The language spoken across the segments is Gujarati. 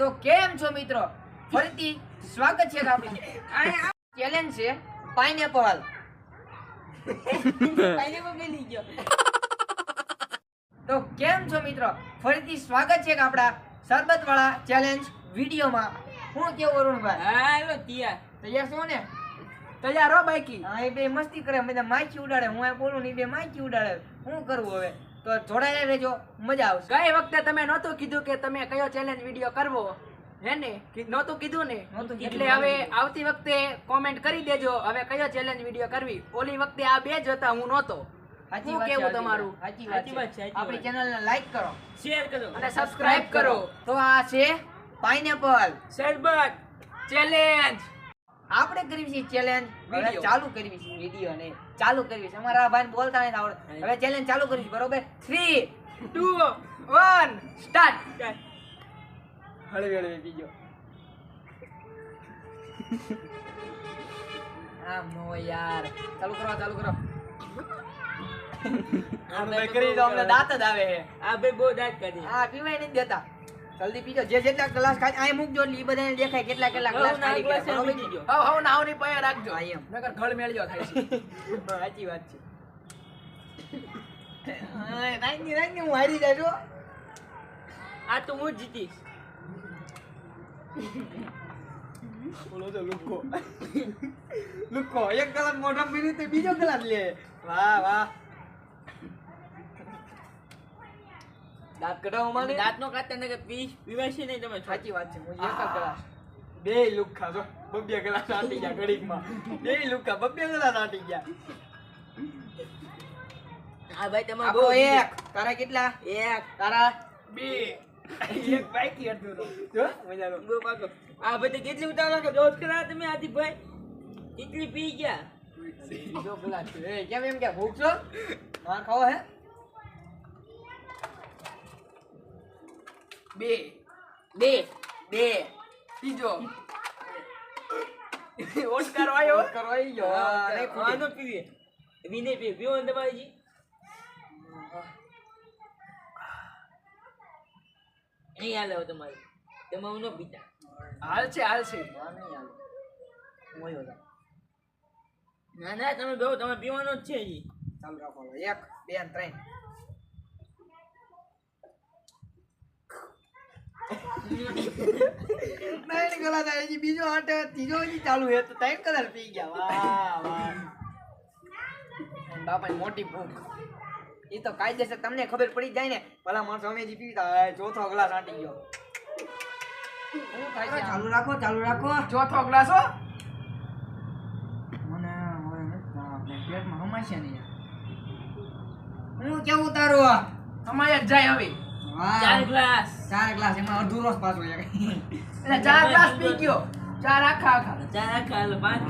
તો કેમ છો મિત્રો? ફરીથી સ્વાગત છે આપણી ચેલેન્જ છે પાઇનેપલ તો કેમ છો મિત્રો? ફરીથી સ્વાગત છે આપણા સરબત વાળા ચેલેન્જ વિડીયોમાં. હું કેવું અરુણભાઈ? તૈયાર. છો ને? તૈયાર હો બાઈકી. હા. એ બે મસ્તી કરે મેં માખી ઉડાડે. હું બોલું ને એ બે માખી ઉડાડે. શું કરવું હવે? તો જોડાયેલા રહેજો. મજા આવશે. ગઈ વખતે તમે નહોતું કીધું કે તમે કયો ચેલેન્જ વીડિયો કરવો. હે ને? નહોતું કીધું ને? એટલે હવે આવતી વખતે કોમેન્ટ કરી દેજો. હવે કયો ચેલેન્જ વીડિયો કરવી? ઓલી વખતે આ બે જ હતા હું નહોતો. સાચી કેવું તમારું? સાચી વાત વાત છે, આપણી. ચેનલને લાઈક કરો. શેર કરો. અને સબસ્ક્રાઇબ કરો. તો આ છે પાઇનેપલ શરબત ચેલેન્જ આપણે કરવી છે ચેલેન્જ હવે ચાલુ કરવી છે વીડિયો ને. ચાલુ કરવી છે. અમારા ભાઈ બોલતા નથી આવડે હવે ચેલેન્જ ચાલુ કરવી છે બરોબર? 3 ટુ વન સ્ટાર્ટ હળવે હળવે બીજો. આમ નો યાર. ચાલુ કરો ચાલુ કરો. આમ કરી તો અમને દાંત જ આવે છે. આ ભાઈ બહુ દાંત કાઢી. હા પીવાય નથી દેતા. જલ્દી પીજો. જે જેટલા ગ્લાસ ખાય આ મૂકજો ઈ બધાને દેખાય કેટલા કેટલા ગ્લાસ ખાલી ગયા? મૂકી દ્યો. હવ હવ નાવની પાયા રાખજો. આય એમ. નકર ઘળ મેળજો થાય છે. સાચી વાત છે. હા, રાંધી ની હું હારી જાજો આ તો હું જ જીતીશ. બોલો તો લુકો. લુકો એક કલાક મોઢા પીને તે બીજો કલાક લે. વાહ વાહ. દાંત કઢાવવા માંડે? દાંત નો કાઢતા ને પી પીવાય નહીં તમે સાચી વાત છે હું એક જ બે લુખા જો બબ્બે ગ્લાસ નાટી ગયા ઘડીકમાં. બે લુખા બબ્બે ગ્લાસ નાટી ગયા. આ ભાઈ તમે આપણો એક. તારા કેટલા? એક. તારા? બે. એક ભાઈ કી અડધો જો મજાનો. બહુ પાકો. આ ભાઈ તો કેટલી ઉતાવળ કે દોસ્ત કરા તમે આથી ભાઈ. કેટલી પી ગયા? જો એ કેમ એમ કે ભૂખ છો? માર ખાવો હે? બે. બે. બે. ત્રીજો. ઓસ્કાર આવ્યો ઓસ્કાર આવી ગયો. હા, નહીં ખૂટે. પીવે. વિને પીવે. પીવો ને તમારી નહીં હાલે હવે તમારે. તમે હું ન પીતા. હાલ છે હાલ છે. નહીં હાલે. મોયો ના ના તમે બે તમે પીવાનો જ છે હજી. ચાલુ રાખો એક બે ત્રણ. ત્રણ કલાક હજી બીજો આટે ત્રીજો હજી ચાલુ હે તો ત્રણ કલાક પી ગયા. વાહ વાહ. બાપા મોટી ભૂખ. એ તો કાયદેસર તમને ખબર પડી જાય ને ભલા માણસો અમે જી પીતા ચોથો ગ્લાસ આંટી ગયો. ચાલુ રાખો ચાલુ રાખો. ચોથો ગ્લાસ હો. મને પેટમાં હમાશે ને હું કેવું તારું? અમારે જ જાય હવે. ચાર ગ્લાસ. ચાર ગ્લાસ એમાં અડધું રસ પાછો એટલે ચાર ગ્લાસ પી ગયો. ચાર આખા આખા. ચાર આખા એટલે પાંચ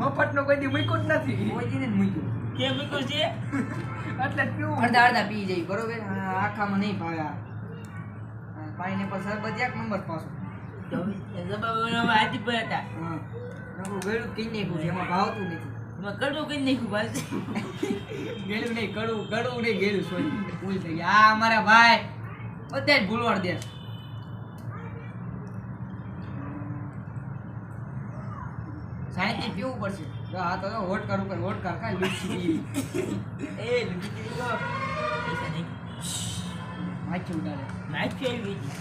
મફત નો કોઈ દી મૂક્યું જ નથી. કોઈ દી મૂક્યું. કેમ મૂક્યું છે? એટલે પીવું અડધા અડધા પી જાય બરોબર? આખામાં નહીં ભાવ્યા પાઇનેપલ શરબત એક નંબર પાછો. જબાબ આથી પર હતા હા. નકરું નાખ્યું છે એમાં ભાવતું નથી. કડવું કઈ નહીં બસ ગેલું નહીં કડવું કડવું નહીં ગેલું સોરી. ભૂલ થઈ ગઈ. આ અમારા ભાઈ. અત્યારે જ ભૂલવાડ દે. સાયન્સ પીવું પડશે. જો આ તો હોટ કરું કર હોટ કર કાંઈ લૂછી પીવી એ લૂટી દીધી માછી ઉડાડે. નાખી આવી ગઈ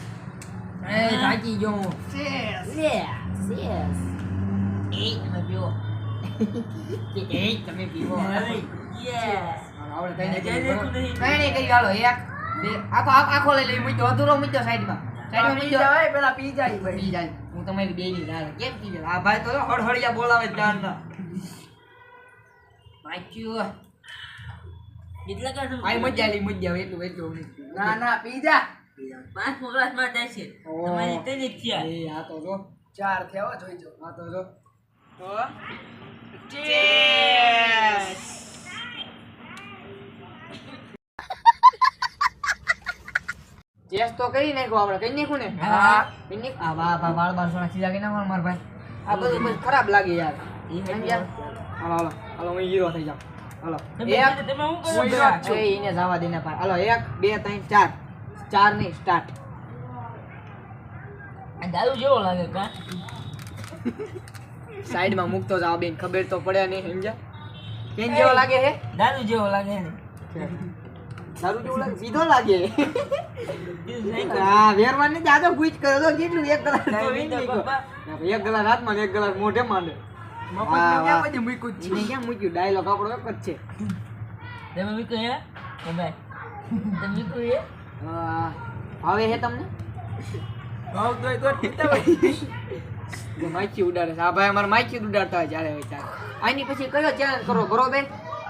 એ થાકી ગયો હું. સે સે yes. એ પીવો. કે એ તમે પીવો Yes. આવડે કઈ નહીં જાય કર્યું, દેખું નહીં. બરોબર? કઈ હાલો એક બે આખો આખો આખો લઈ લઈ મૂક્યો અધૂરો મૂક્યો સાઈડમાં. સાઈડમાં મૂક્યો. જાય પેલા પી જાય ભાઈ. પી જાય હું તમારી બે ની રાહ કેમ પી જાય આ ભાઈ તો હળહળિયા બોલાવે જ જાણના માચ્યું કાઢું આઈ મજા આલી મજા આવે એટલું એટલું ના ના પી જા પાંચમાં જાય છે. તમારી ત્રણ થયા. એ આ તો જો ચાર થયા જોઈ જો આ તો જો. તો ચેસ તો કરી નાખ્યો આપણે કઈ નાખ્યું ને? હા. કઈ નાખ્યું? આ વાહ વાહ વાળ બારસો નાખી સીધા ના માર ભાઈ. આ બધું બસ ખરાબ લાગે યાર. હાલો હાલો. હાલો હું હીરો થઈ જાઉં. હાલો. એક તમે હું કરો? હું ભાઈ? ઈરાક છું. એ એને જવા દેને પાર હાલો એક બે ત્રણ ચાર. ચારની સ્ટાર્ટ આ દારૂ જેવો લાગે કા? સાઈડમાં મૂકતો જાવ બેન ખબર તો પડે નહીં સમજા કેમ જેવો લાગે હે? દારૂ જેવો લાગે હે સારું જેવું લાગે? સીધો લાગે. હા વેરવાનની જાદો ગુઈચ કરો તો કેટલું એક ગ્લાસ તો વીન એક ગ્લાસ હાથમાં ને એક ગ્લાસ મોઢે માંડે ક્યાં. મૂક્યું ડાયલોગ આપણો એક જ છે. તમે મૂક્યું હે? તમે મૂક્યું હે? હવે હે તમને? ભાવ તો પીતા હોય. માખી ઉડાડે આ ભાઈ અમારે માચી ઉડાડતા હોય જ્યારે હોય ત્યારે. આની પછી કયો ચેલેન્જ કરો બરોબર?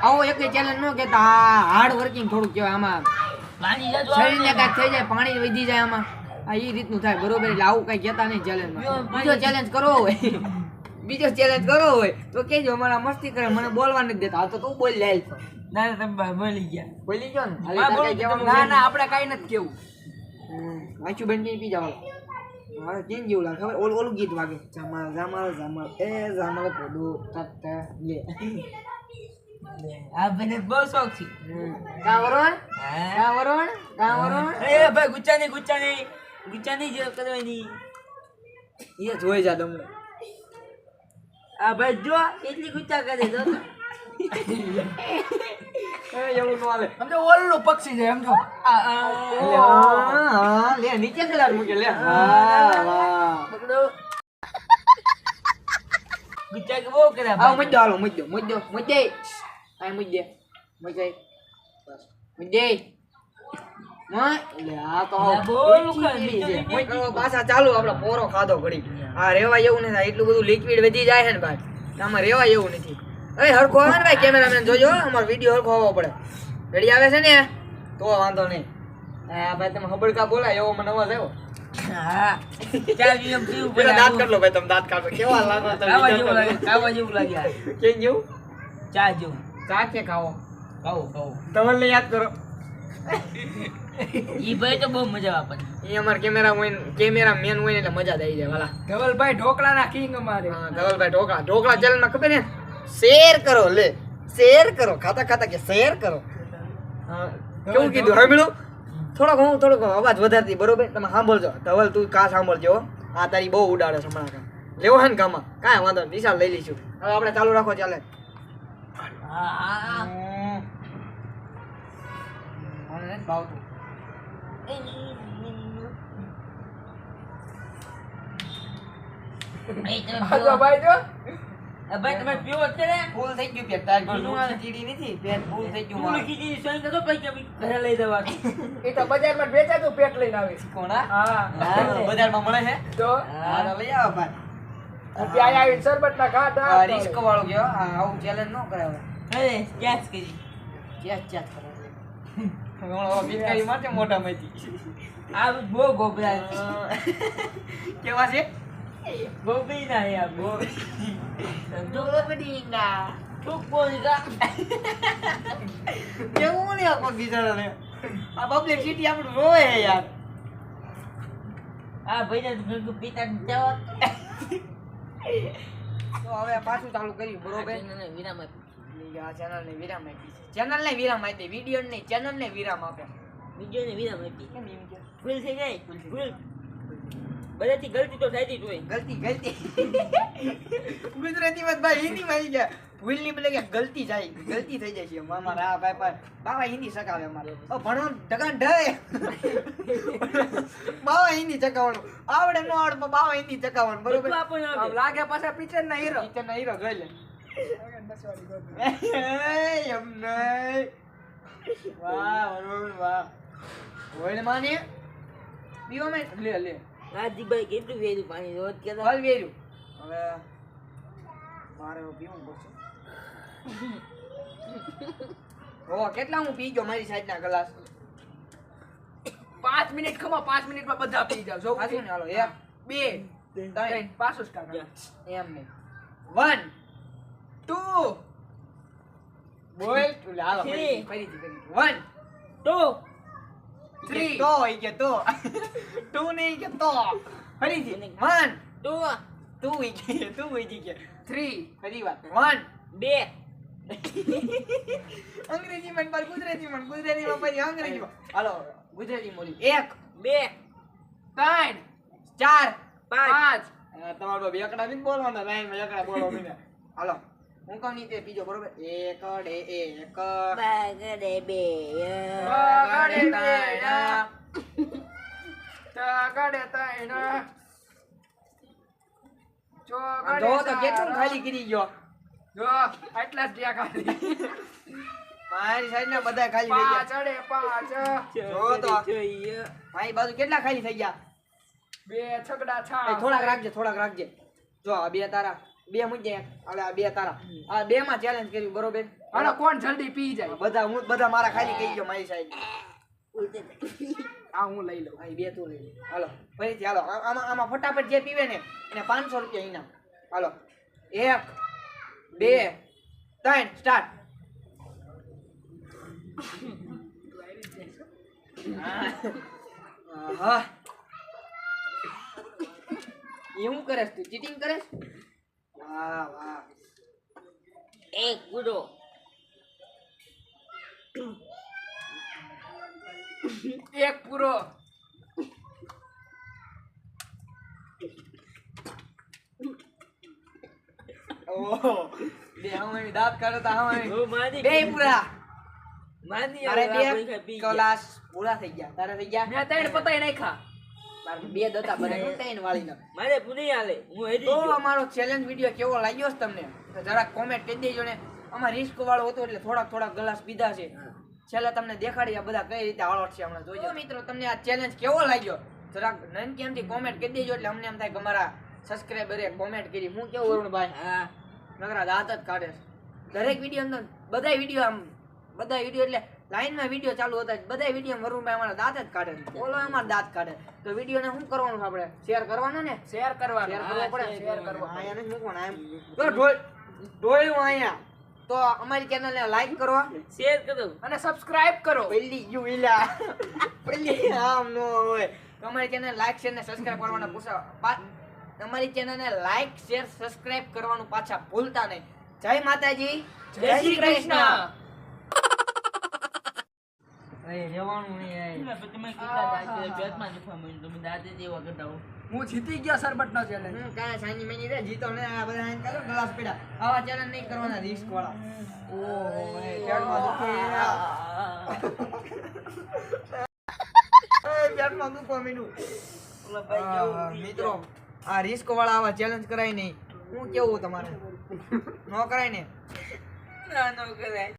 આવો એક ચેલેન્જ ન કહેતા. આ હાર્ડ વર્કિંગ થોડુંક કહેવાય આમાં. શરીરને કાંઈક થઈ જાય પાણી વધી જાય આમાં. આ એ રીતનું થાય. બરોબર? એટલે આવું કઈ કહેતા નહીં ચેલેન્જમાં બીજો ચેલેન્જ કરવો હોય. બીજો ચેલેન્જ કરવો હોય તો કેજો અમારા મસ્તી કરે મને બોલવા નથી દેતા. તો તું બોલ લે ના ના, તમે બોલી ગયા. બોલી ગયો ને? આપણે કાંઈ નથી કેવું. વાંચું બેન પી જાવ હવે કેમ જેવું લાગે. ખબર ઓલું ઓલું ગીત વાગે. જામલ જામલ જામલ. એ જામલ કોડું તત લે. આ ભાઈને બહુ શોખ છે. કા વરોણ હા. કા વરોણ કા વરોણ એ ભાઈ ગુચ્ચા નહીં ગુચ્ચા નહીં ગુચ્ચા નહીં જે કરવાની એ જોઈ જા તમને આ ભાઈ જો એટલી ગુચ્ચા કરે જો. ઓલું પક્ષી છે સમજો લે, હા, હા, નીચે ગ્લાસ મૂકે લે પકડો ગુચ્ચા બહુ કર્યા મુદ્દો મુદ્દે આ મુદ્દે મુદ્દે બસ મુદ્દે માં એટલે આ તો આ બોલું ઊંચી ખાલી, ગયેલી છે. બીજું મોય કરો પાછા ચાલુ આપડે પોરો ખાધો ઘડી આ રેવા એવું નથી એટલું બધું લિક્વિડ વધી જાય છે ને ભાઈ આમાં રેવા એવું નથી એ હરખો આવે ને ભાઈ કેમેરામેન જોજો અમારો વીડિયો હરખો આવવો પડે. રેડી આવે છે ને? તો વાંધો નહીં. આ ભાઈ તમે હબડકા બોલાય એવો મને અવાજ આવ્યો. હા. ચા પીવું પીવું પેલા દાંત કાઢ લો ભાઈ તમે દાંત કાઢો કેવા લાગો તમે ખાવા જેવું લાગે કરો. ખાવા જેવું લાગે. કેમ જેવું? ચા જેવું. ચા કે ખાવો? ખાવું ખાવું. તમને યાદ કરો. ઈ ભાઈ તો બહુ મજા આવે આપણને. એ અમાર કેમેરા હોય કેમેરા મેન હોય ને એટલે મજા જ આવી જાય વાલા. ધવલભાઈ ઢોકળાના કિંગ અમારે હા, ધવલભાઈ ઢોકળા. ઢોકળા ચેનલમાં ખબર છે? શેર કરો લે. શેર કરો ખાતા ખાતા કે શેર કરો. કેવું કીધું? સાંભળ્યું થોડોક હું થોડોક અવાજ વધારતી બરોબર? તમે સાંભળજો. ધવલ તું કા સાંભળજો આ તારી બહુ ઉડાડે છે હમણાં કામ. લેવો હે ને ગામાં કાંઈ વાંધો નહીં વિશાલ લઈ લઈશું. હવે આપણે ચાલુ રાખો ચાલે. ભાવતું. ભાઈ તમે પીવો જ ફૂલ થઈ ગયું પેટ. તાર ઘરનું આવે. ચીડી નથી પેટ ફૂલ થઈ ગયું પૂરી ખીચડી સોઈ કરતો પછી ઘરે લઈ જવા એ તો બજારમાં વેચાતું પેટ લઈને આવે. કોણા હા? હા, બજારમાં મળે છે તો? હા લઈ આવો ભાઈ. ત્યાં આવીને શરબતના ઘાટ આ રિસ્ક વાળું કયો આવું ચેલેન્જ ન કરાવે. અરે જ કરી? ક્યાં ક્યાં કરાવે માટે મોટા માંથી આ બહુ ગોબરા કેવા છે? ગોબરી ના હે આ બહુ ગોબરી ના તું કોણ કા કેવું ને આ બિચારાને આ પબ્લિક સિટી આપણું ya? Ah, યાર આ ભાઈ ને ભેગું પિતા તો હવે પાછું ચાલુ કર્યું બરોબર વિરામ આ ચેનલ ને વિરામ આપી છે ચેનલ ને વિરામ આપી વીડિયો ને ચેનલ ને વિરામ આપે વીડિયો ને વિરામ આપી કેમ એમ કે ભૂલ થઈ જાય ભૂલ બધાથી ગલતી તો થાય જ હોય ગલતી ગલતી. ગુજરાતી માં ભાઈ હિન્દીમાં આવી ગયા. ભૂલની બદલે ગલતી જાય. ગલતી થઈ જાય છે મારા આ ભાઈ ભાઈ બાવા હિન્દી સકાવે અમારે. ઓ ભણો ઢગાન ઢય બાવા હિન્દી ચકાવવાનું આવડે નો આવડે પણ બાવા હિન્દી ચકાવવાનું બરોબર? આપણને લાગે પાછા પિક્ચર ના હીરો. પિક્ચર ના હીરો જોઈ લે. એય, એમ વાહ વાહ વાહ. ઓય માને પીવો મેં લે લે. રાજદીપભાઈ કેટલું વેર્યું પાણી? રોજ કેતા હાલ વેર્યું. હવે મારે પીવું પડશે. ઓ કેટલા હું પી ગયો મારી સાઈડના ગ્લાસ? પાંચ મિનિટ ખમા પાંચ મિનિટમાં બધા પી જાવ જો પાછું ને હાલો એક બે ત્રણ પાછું સ્ટાર્ટ એમ નહીં. વન ટુ બોલ. હાલો ફરીથી ફરીથી. વન તો Three. તો ઈ કે તો ટુ નહીં કે તો ફરીથી વન તો ટુ કે ટુ ઈ કે થ્રી ફરી વાર વન બે અંગ્રેજીમાં પર ગુજરાતી ગુજરાતીમાં ગુજરાતી માં પછી અંગ્રેજી હાલો ગુજરાતી બોલી એક. બે. ત્રણ. ચાર. પાંચ. તમારો એકડા નથી બોલવાના લાઈનમાં એકડા બોલો મને હાલો. હું કહું તે બીજો બરોબર. એક ડે એક. બાગડે બે. બગડે ત્રણ. તગડે ત્રણ. ચોગડે જો તો કેટલું ખાલી કરી ગયો. જો આટલા જ રહ્યા ખાલી. મારી સાઈડ ના બધા ખાલી થઈ ગયા. ચડે પાંચ. જો તો. મારી બાજુ કેટલા ખાલી થઈ ગયા? બે છગડા એ છા થોડાક રાખજે થોડાક રાખજે. જો આ બે તારા. બે મૂકી અલે આ બે તારા. આ બે માં ચેલેન્જ કર્યું બરોબર હાલો કોણ જલ્દી પી જાય? બધા હું બધા મારા ખાલી કહી ગયો મારી સાઈડ આ હું લઈ લઉં. આ બે તું લઈ લઉં હાલો ફરીથી હાલો. આમાં આમાં ફટાફટ જે પીવે ને એને પાંચસો રૂપિયા ઇનામ હાલો. એક બે ત્રણ સ્ટાર્ટ હા. એ શું કરે તું ચીટિંગ કરે વાહ વાહ. એક પૂરો એક પૂરો. ઓહો. બે હમારી દાંત કાઢતા હમારી હું માની બે પૂરા. માની તારે બે પી પૂરા થઈ ગયા. તારે થઈ ગયા? મેં ત્રણ પતાઈ નાખ્યા. બે દતા બને ત્રણ વાળીનો મારે પુની હાલે. હું હજી તો અમારો ચેલેન્જ વિડિયો કેવો લાગ્યો છે તમને? જરા જરાક કોમેન્ટ કરી દેજો ને. અમાર રિસ્ક વાળો હતો એટલે થોડાક થોડાક ગ્લાસ પીધા છે. છેલ્લે તમને દેખાડી આ બધા કઈ રીતે આવડત છે હમણાં જોઈજો મિત્રો તમને આ ચેલેન્જ કેવો લાગ્યો? જરાક નાનકી થી કોમેન્ટ કરી દેજો એટલે અમને એમ થાય કે અમારા સબસ્ક્રાઇબરે કોમેન્ટ કરી. હું કેવું વરુણભાઈ હા. નકરા દાંત જ કાઢે દરેક વીડિયો અંદર બધા વીડિયો આમ બધા વીડિયો એટલે લાઈનમાં વીડિયો ચાલુ હતા બધા વીડિયો વરુણભાઈ અમારા દાંત જ કાઢે બોલો અમારા દાંત કાઢે તો વિડીયોને શું કરવાનું આપણે? શેર કરવાનો ને? શેર કરવાનું. શેર કરવો પડે? શેર કરવો અહીંયા નથી મૂકવાના એમ તો ઢોળ ઢોળ્યું અહીંયા. તો અમારી ચેનલને લાઈક કરો. શેર કરો. અને સબસ્ક્રાઇબ કરો. પેલી ગયું ઇલા પેલી આમ નો હોય. અમારી ચેનલ લાઈક શેર ને સબસ્ક્રાઇબ કરવાના પૂછો પા- અમારી ચેનલને લાઈક શેર સબસ્ક્રાઇબ કરવાનું પાછા ભૂલતા નહીં. જય માતાજી. જય શ્રી કૃષ્ણ અહીં રહેવાનું નહીં તમે તમે કેટલા દાંત પેટમાં દુખવા માંડ્યું. તમે દાંતે જેવા કઢાવો. હું જીતી ગયો સરબત નો ચેલેન્જ કાય સાની મેની રે જીતો ને આ બધા આઈને કરો ગ્લાસ પીડા. આવા ચેલેન્જ નહીં કરવાના રિસ્ક વાળા. ઓહો એ પેટમાં દુખે. એ પેટમાં ભાઈ આ, મિત્રો આ રિસ્ક વાળા આવા ચેલેન્જ કરાય નહીં. હું કેવું તમારે? ન કરાય ને? ના, ન કરાય.